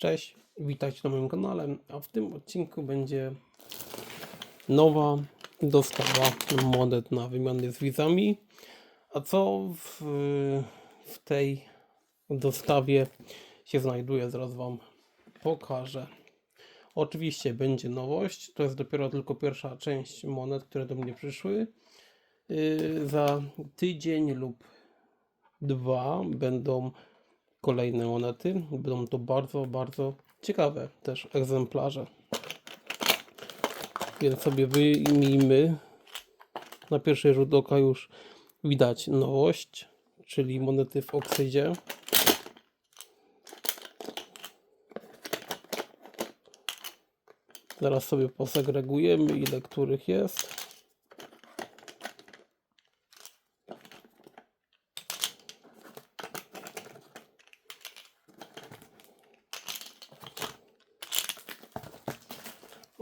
Cześć, witajcie na moim kanale, a w tym odcinku będzie nowa dostawa monet na wymiany z wizami. A co w, w tej dostawie się znajduje, zaraz Wam pokażę. Oczywiście będzie nowość, to jest dopiero tylko pierwsza część monet, które do mnie przyszły. Yy, Za tydzień lub dwa będą kolejne monety. Będą to bardzo, bardzo ciekawe też egzemplarze. Więc sobie wyjmijmy. Na pierwszy rzut oka już widać nowość, czyli monety w oksydzie. Zaraz sobie posegregujemy, ile których jest.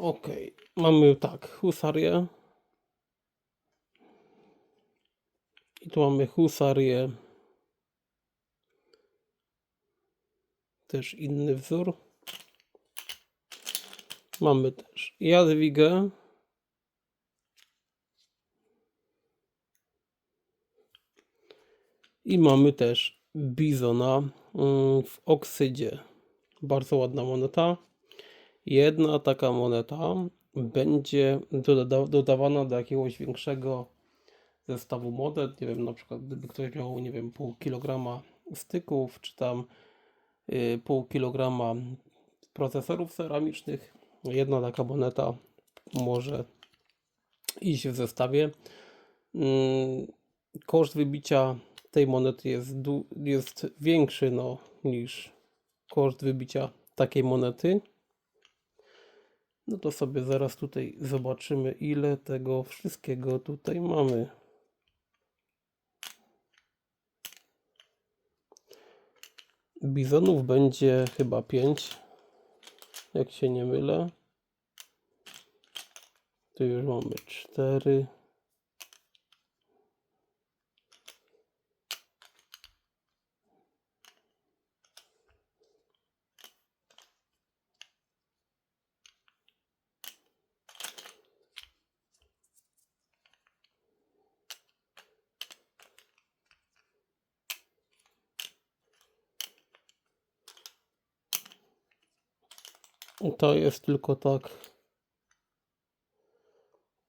Ok, mamy tak, husarię. I tu mamy husarię. Też inny wzór. Mamy też Jadwigę. I mamy też Bizona mm, w oksydzie. Bardzo ładna moneta. Jedna taka moneta będzie doda dodawana do jakiegoś większego zestawu monet. Nie wiem, na przykład gdyby ktoś miał, nie wiem, pół kilograma styków, czy tam y, pół kilograma procesorów ceramicznych. Jedna taka moneta może iść w zestawie. Mm, Koszt wybicia tej monety jest, jest większy no, niż koszt wybicia takiej monety. No to sobie zaraz tutaj zobaczymy, ile tego wszystkiego tutaj mamy. Bizonów będzie chyba 5, jak się nie mylę. Tu już mamy 4. To jest tylko tak.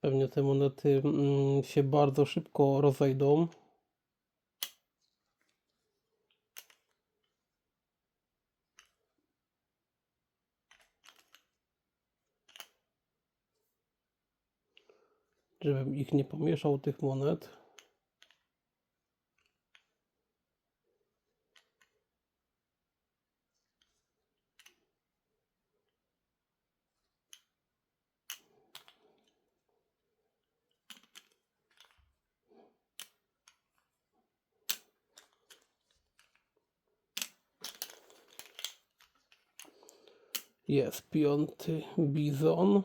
Pewnie te monety mm, się bardzo szybko rozejdą. Żebym ich nie pomieszał, tych monet. Jest piąty bizon.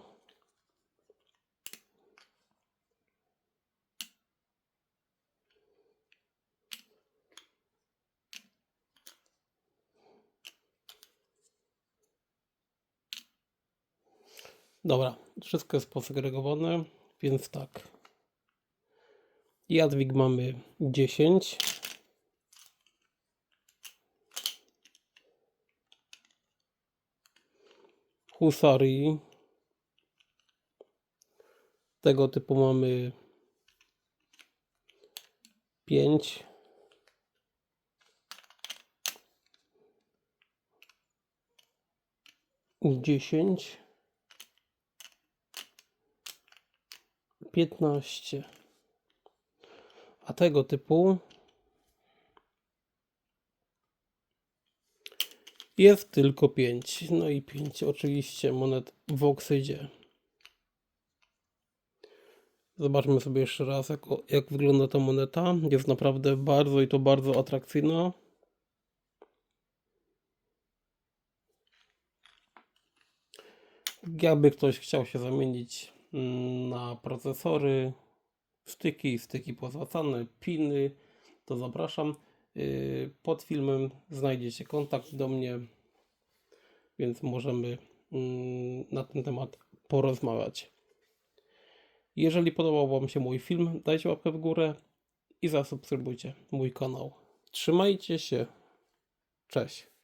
Dobra, wszystko jest posegregowane, więc tak. Jadwig mamy 10. Husarii. Tego typu mamy 5. Dziesięć. Piętnaście. A tego typu jest tylko 5. No i 5 oczywiście monet w oksydzie. Zobaczmy sobie jeszcze raz, jak, jak wygląda ta moneta. Jest naprawdę bardzo i to bardzo atrakcyjna. Jakby ktoś chciał się zamienić mm, na procesory, styki, styki pozłacane, piny, to zapraszam. Yy, Pod filmem znajdziecie kontakt do mnie. więc możemy mm, na ten temat porozmawiać. Jeżeli podobał Wam się mój film, dajcie łapkę w górę i zasubskrybujcie mój kanał. Trzymajcie się. Cześć.